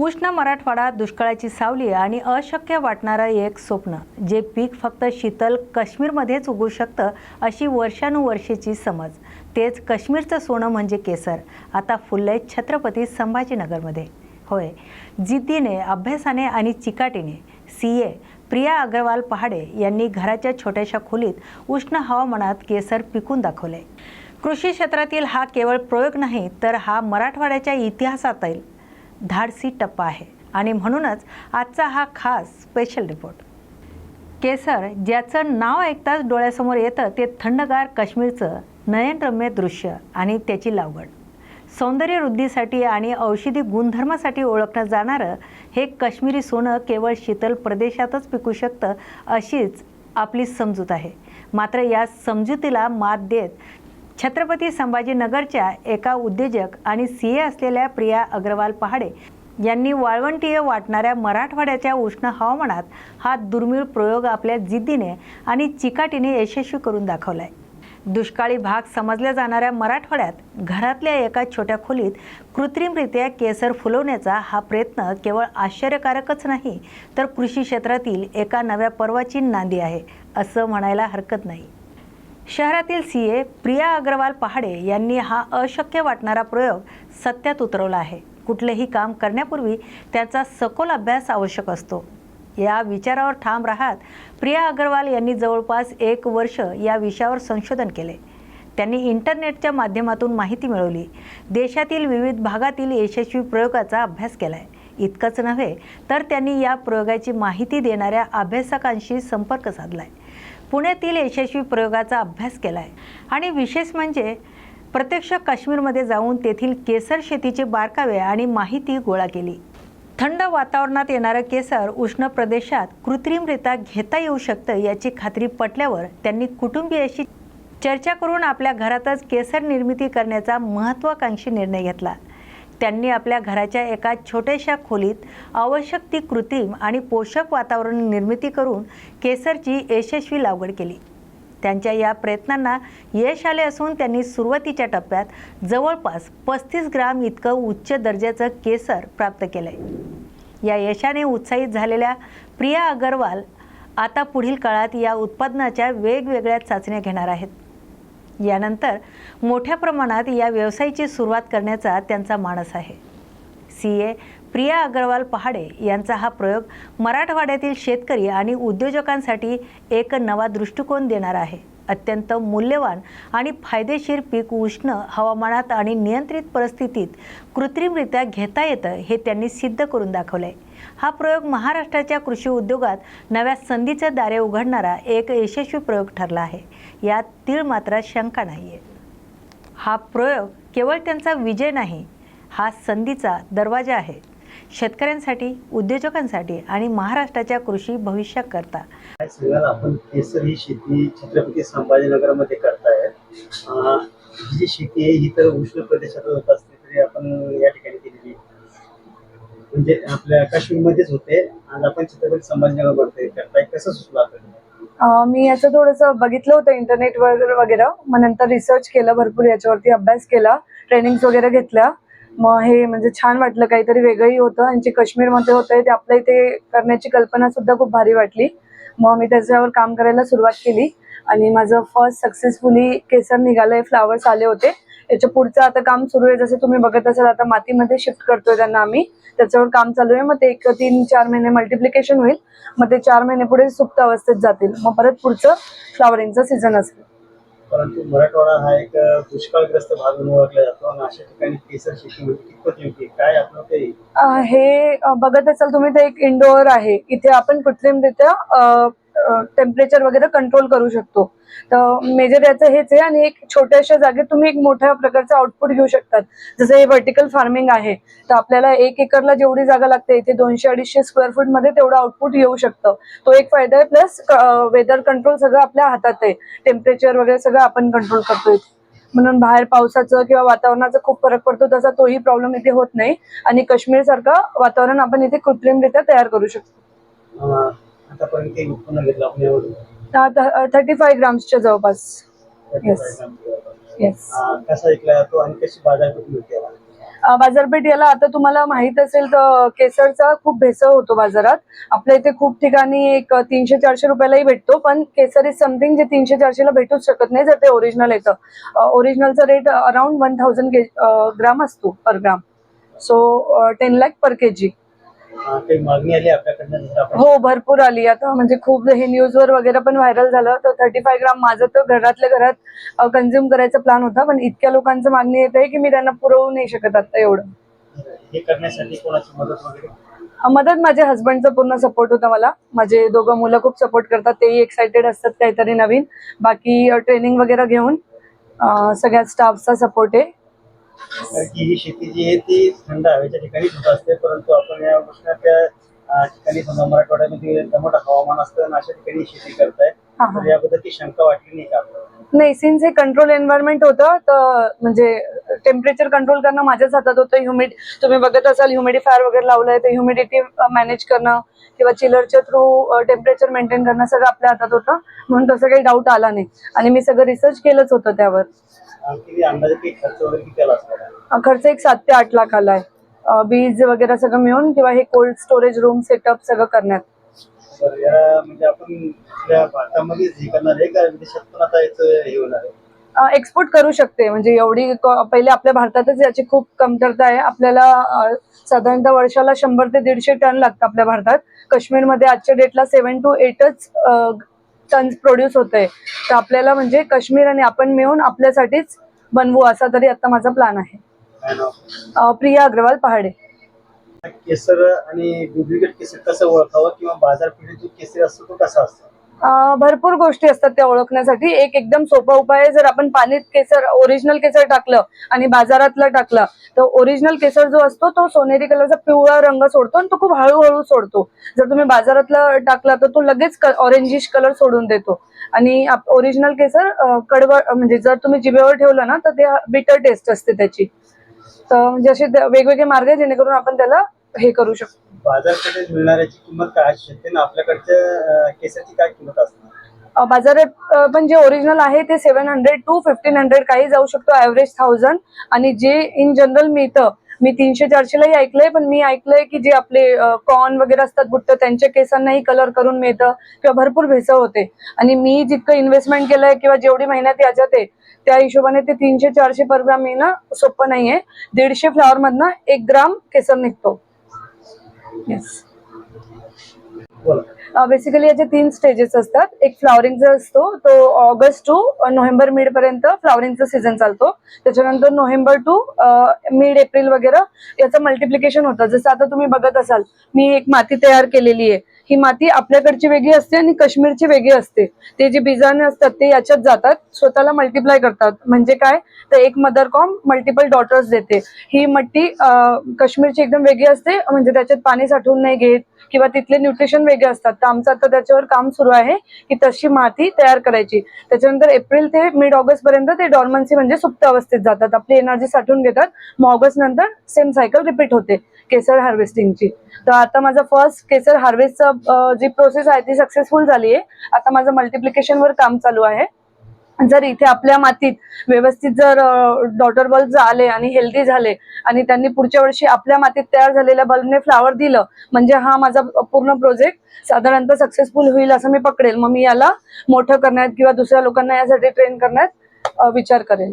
उष्ण मराठवाडा दुष्काळाची सावली आणि अशक्य वाटणारं एक स्वप्न जे पीक फक्त शीतल काश्मीरमध्येच उगू शकतं अशी वर्षानुवर्षेची समज. तेच काश्मीरचं सोनं म्हणजे केसर. आता फुललंय छत्रपती संभाजीनगरमध्ये. होय जिद्दीने अभ्यासाने आणि चिकाटीने. सी ए प्रिया अग्रवाल पहाडे यांनी घराच्या छोट्याशा खोलीत उष्ण हवामानात केसर पिकून दाखवले कृषी क्षेत्रातील हा केवळ प्रयोग नाही तर हा मराठवाड्याच्या इतिहासातील धाडसी टप्पा आहे. आणि म्हणूनच आजचा हा खास स्पेशल रिपोर्ट केसर ज्याचं नाव ऐकताच डोळ्यासमोर येतं ते थंडगार काश्मीरचं नयनरम्य दृश्य आणि त्याची लागवड. सौंदर्यवृद्धीसाठी आणि औषधी गुणधर्मासाठी ओळखलं जाणारं हे काश्मीरी सोनं केवळ शीतल प्रदेशातच पिकू शकतं अशीच आपली समजूत आहे. मात्र या समजुतीला मात देत छत्रपती संभाजीनगरच्या एका उद्योजक आणि सी ए असलेल्या प्रिया अग्रवाल पहाडे यांनी वाळवंटीय वाटणाऱ्या मराठवाड्याच्या उष्ण हवामानात हा दुर्मिळ प्रयोग आपल्या जिद्दीने आणि चिकाटीने यशस्वी करून दाखवलाय. दुष्काळी भाग समजल्या जाणाऱ्या मराठवाड्यात घरातल्या एका छोट्या खोलीत कृत्रिमरित्या केसर फुलवण्याचा हा प्रयत्न केवळ आश्चर्यकारकच नाही तर कृषी क्षेत्रातील एका नव्या पर्वाची नांदी आहे असं म्हणायला हरकत नाही. शहरातील सी ए प्रिया अग्रवाल पहाडे यांनी हा अशक्य वाटणारा प्रयोग सत्यात उतरवला आहे. कुठलेही काम करण्यापूर्वी त्याचा सखोल अभ्यास आवश्यक असतो. या विचारावर ठाम राहत प्रिया अग्रवाल यांनी जवळपास एक वर्ष या विषयावर संशोधन केले. त्यांनी इंटरनेटच्या माध्यमातून माहिती मिळवली. देशातील विविध भागातील यशस्वी प्रयोगाचा अभ्यास केलाय. इतकंच नव्हे तर त्यांनी या प्रयोगाची माहिती देणाऱ्या अभ्यासकांशी संपर्क साधलाय. पुण्यातील यशस्वी प्रयोगाचा अभ्यास केला आहे आणि विशेष म्हणजे प्रत्यक्ष काश्मीरमध्ये जाऊन तेथील केसर शेतीचे बारकावे आणि माहिती गोळा केली. थंड वातावरणात येणारं केसर उष्ण प्रदेशात कृत्रिमरित्या घेता येऊ शकतं याची खात्री पटल्यावर त्यांनी कुटुंबियाशी चर्चा करून आपल्या घरातच केसर निर्मिती करण्याचा महत्त्वाकांक्षी निर्णय घेतला. त्यांनी आपल्या घराच्या एका छोट्याशा खोलीत आवश्यक ती कृत्रिम आणि पोषक वातावरण निर्मिती करून केसरची यशस्वी लागवड केली. त्यांच्या या प्रयत्नांना यश आले असून त्यांनी सुरुवातीच्या टप्प्यात जवळपास पस्तीस ग्राम इतकं उच्च दर्जाचं केसर प्राप्त केलंय. या यशाने उत्साहित झालेल्या प्रिया अगरवाल आता पुढील काळात या उत्पादनाच्या वेगवेगळ्या चाचण्या घेणार आहेत. यानंतर मोठ्या प्रमाणात या व्यवसायाची सुरुवात करण्याचा त्यांचा मानस आहे. सी ए प्रिया अग्रवाल पहाडे यांचा हा प्रयोग मराठवाड्यातील शेतकरी आणि उद्योजकांसाठी एक नवा दृष्टिकोन देणार आहे. अत्यंत मूल्यवान आणि फायदेशीर पीक उष्ण हवामानात आणि नियंत्रित परिस्थितीत कृत्रिमरित्या घेता येतं हे त्यांनी सिद्ध करून दाखवलंय. हा प्रयोग महाराष्ट्राच्या कृषी उद्योगात नव्या संधीचे दारे उघडणारा एक यशस्वी प्रयोग ठरला आहे. यात तीळ मात्र शंका नाही आहे हा प्रयोग केवळ त्यांचा विजय नाही हा संधीचा दरवाजा आहे. शेतकऱ्यांसाठी उद्योजकांसाठी आणि महाराष्ट्राच्या कृषी भविष्याकरता आपण केसर ही शेती छत्रपती संभाजीनगरमध्ये करताय. अं, ही जी शेती आहे ही तर उष्ण प्रदेशात होत असते तरी आपण या ठिकाणी केलेली म्हणजे आपल्या काश्मीरमध्येच होते. आज आपण छत्रपती संभाजीनगरमध्ये करताय. कसं सुचलं आपल्याला? मी याचं थोडंसं बघितलं होतं इंटरनेट वगैरे वगैरे मग नंतर रिसर्च केलं भरपूर याच्यावरती अभ्यास केला ट्रेनिंग्स वगैरे घेतल्या. मग हे म्हणजे छान वाटलं काहीतरी वेगळंही होतं. आणि जे काश्मीरमध्ये होतं ते आपल्या इथे करण्याची कल्पना सुद्धा खूप भारी वाटली. मग मी त्याच्यावर काम करायला सुरुवात केली. आणि माझं फर्स्ट सक्सेसफुली केसर निघालंय फ्लावर्स आले होते. याच्या पुढचं आता काम सुरू आहे. जसं तुम्ही बघत असाल आता मातीमध्ये शिफ्ट करतोय त्यांना आम्ही. त्याच्यावर काम चालू आहे. मग ते एक तीन चार महिने मल्टिप्लिकेशन होईल. मग ते चार महिने पुढे सुप्त अवस्थेत जातील. मग परत पुढचं फ्लॉवरिंगचं सीझन असेल. परंतु मराठवाडा हा एक दुष्काळग्रस्त भाग म्हणून ओळखला जातो आणि अशा ठिकाणी केसर शेती म्हणजे कितपत योग्य काय आपलं काही हे बघत असाल तुम्ही ते एक इंडोअर आहे. इथे आपण कृत्रिमरित्या टेम्परेचर वगैरे कंट्रोल करू शकतो. तर मेजर याचं हेच आहे आणि एक छोट्याशा जागेत तुम्ही एक मोठ्या प्रकारचं आउटपुट घेऊ शकतात. जसं हे व्हर्टिकल फार्मिंग आहे. तर आपल्याला एक एकरला जेवढी जागा लागते इथे दोनशे अडीचशे स्क्वेअर फूटमध्ये तेवढं आउटपुट येऊ शकतं. तो एक फायदा आहे प्लस वेदर कंट्रोल सगळं आपल्या हातात आहे. टेम्परेचर वगैरे सगळं आपण कंट्रोल करतो इथे म्हणून बाहेर पावसाचं किंवा वातावरणाचा खूप फरक पडतो तसा तोही प्रॉब्लेम इथे होत नाही. आणि काश्मीर सारखं वातावरण आपण इथे कृत्रिमरित्या तयार करू शकतो. आतापर्यंत काही उत्पन्न घेतलं आपण थर्टी फाय ग्राम्सच्या जवळपास. येस अं, कसा ऐकला आणि कशी बाजारपेठ मिळते बाजारपेठ याला आता तुम्हाला माहीत असेल तर केसरचा खूप भेसळ होतो बाजारात. आपल्या इथे खूप ठिकाणी एक तीनशे चारशे रुपयालाही भेटतो पण केसर इज समथिंग जे तीनशे चारशेला भेटूच शकत नाही जर ते ओरिजिनल येतं. ओरिजिनलचा rate around one thousand gram असतो per gram so ten lakh per K G काही मागणी आली आपल्याकडनं जसं आपण हो भरपूर आली. आता म्हणजे खूप हे न्यूजवर वगैरे पण व्हायरल झालं. तर थर्टी फाय ग्राम माझं तर घरातल्या घरात कन्झ्युम करायचा प्लॅन होता. पण इतक्या लोकांचं मागणी येत आहे की मी त्यांना पुरवू नाही शकत आता एवढं. हे करण्यासाठी कोणाची मदत वगैरे? अ, मदत माझ्या हस्बंडचा पूर्ण सपोर्ट होता मला. माझे दोघं मुलं खूप सपोर्ट करतात. तेही एक्साइटेड असतात काहीतरी नवीन. बाकी ट्रेनिंग वगैरे घेऊन अ, सगळ्या स्टाफचा सपोर्ट आहे. कारण की ही शेती जी आहे ती थंड हवेच्या ठिकाणीच होत असते परंतु आपण या उष्णत्या ठिकाणी समजा मराठवाड्यामध्ये दमट हवामान असतं आणि अशा ठिकाणी शेती करताय. तर याबद्दल ती शंका वाटली नाही का आपल्याला? नाही सिन्स हे कंट्रोल एन्व्हायरमेंट होतं तर म्हणजे टेम्परेचर कंट्रोल करणं माझ्याच हातात होतं. ह्युमिड तुम्ही बघत असाल ह्युमिडिफायर वगैरे लावलंय तर ह्युमिडिटी मॅनेज करणं किंवा चिलरच्या थ्रू टेम्परेचर मेंटेन करणं सगळं आपल्या हातात होतं. म्हणून तसं काही डाऊट आला नाही. आणि मी सगळं रिसर्च केलंच होतं त्यावर. किती अंदाजे काही खर्च वगैरे किती आला असतो अ, खर्च एक सात ते आठ लाख आलाय अ, बीज वगैरे सगळं मिळून किंवा हे कोल्ड स्टोरेज रूम सेटअप सगळं करण्यात. तर या म्हणजे आपण आपल्या भारतामध्येच हे करणार आहे का विदेशात पण आता याचं हे होणार आहे. एक्सपोर्ट करू शकते. म्हणजे एवढी क- पहिले आपल्या भारतातच याची खूप कमतरता आहे. आपल्याला अ, साधारणतः वर्षाला शंभर ते दीडशे टन लागतं आपल्या भारतात. काश्मीरमध्ये आजच्या डेटला सेव्हन टू एटच टन्स प्रोड्यूस होते तर आपल्याला म्हणजे काश्मीर आणि आपण मिळून आपल्यासाठीच बनवू असा तरी आता माझा प्लॅन आहे. प्रिया अग्रवाल पहाडे. केसर आणि डुप्लिकेट केसर कसं ओळखावं किंवा बाजारपेठेत जो केसर असतो तो कसा असतो? भरपूर गोष्टी असतात त्या ओळखण्यासाठी. एक एकदम सोपा उपाय आहे जर आपण पाणीत केसर ओरिजिनल केसर टाकलं आणि बाजारातलं टाकलं तर ओरिजिनल केसर जो असतो तो सोनेरी कलरचा पिवळा रंग सोडतो आणि तो खूप हळूहळू सोडतो. जर तुम्ही बाजारातला टाकला तर तो लगेच ऑरेंजिश कलर सोडून देतो. आणि ओरिजिनल केसर कडव म्हणजे जर तुम्ही जिभेवर ठेवलं ना तर ते बिटर टेस्ट असते त्याची. तर म्हणजे असे वेगवेगळे मार्ग आहे जेणेकरून आपण त्याला हे करू शकतो. बाजारपेठेत मिळणाऱ्याची किंमत काय असू शकते? ना आपल्याकडच्या काय किंमत असणार? बाजारात पण जे ओरिजिनल आहे ते seven hundred two fifteen hundred काही जाऊ शकतो ऍव्हरेज थाउजंड आणि जे इन जनरल मिळतं मी तीनशे चारशेलाही ऐकलंय पण मी ऐकलंय की जे आपले कॉर्न वगैरे असतात बुट्ट त्यांच्या केसांनाही कलर करून मिळतं किंवा भरपूर भेसळ होते. आणि मी जितकं इन्व्हेस्टमेंट केलंय किंवा जेवढी मेहनत याच्यात आहे त्या हिशोबाने ते तीनशे चारशे पर ग्राम मिळणं सोपं नाहीये. दीडशे फ्लॉवर मधनं एक ग्राम केसर निघतो. येस बोला बेसिकली याचे तीन स्टेजेस असतात. एक फ्लॉवरिंगचा असतो तो ऑगस्ट टू नोव्हेंबर मिड पर्यंत फ्लॉवरिंगचा सीझन चालतो. त्याच्यानंतर नोव्हेंबर टू मिड एप्रिल वगैरे याचं मल्टिप्लिकेशन होतं. जसं आता तुम्ही बघत असाल मी एक माती तयार केलेली आहे. ही माती आपल्याकडची वेगळी असते आणि काश्मीरची वेगळी असते. ते जे बिजाणे असतात ते याच्यात जातात. स्वतःला मल्टिप्लाय करतात. म्हणजे काय? तर एक मदर कॉम मल्टिपल डॉटर्स देते. ही मट्टी काश्मीरची एकदम वेगळी असते. म्हणजे त्याच्यात पाणी साठवून नाही घेत. किंवा तिथले न्यूट्रिशन वेगळे असतात. तर आमचं आता त्याच्यावर काम सुरू आहे की तशी माती तयार करायची. त्याच्यानंतर एप्रिल ते मिड ऑगस्ट पर्यंत ते डॉर्मन्सी म्हणजे सुप्त अवस्थेत जातात. आपली एनर्जी साठवून घेतात. मग ऑगस्ट नंतर सेम सायकल रिपीट होते केसर हार्वेस्टिंगची तर आता माझा फर्स्ट केसर हार्वेस्टचं जी प्रोसेस आहे ती सक्सेसफुल झाली आहे आता माझं मल्टिप्लिकेशनवर काम चालू आहे. जर इथे आपल्या मातीत व्यवस्थित जर डॉटर बल्ब आले आणि हेल्दी झाले आणि त्यांनी पुढच्या वर्षी आपल्या मातीत तयार झालेल्या बल्बने फ्लावर दिलं म्हणजे हा माझा पूर्ण प्रोजेक्ट साधारणतः सक्सेसफुल होईल असं मी पकडेल. मग मी याला मोठं करण्यात किंवा दुसऱ्या लोकांना यासाठी ट्रेन करण्यात विचार करेल.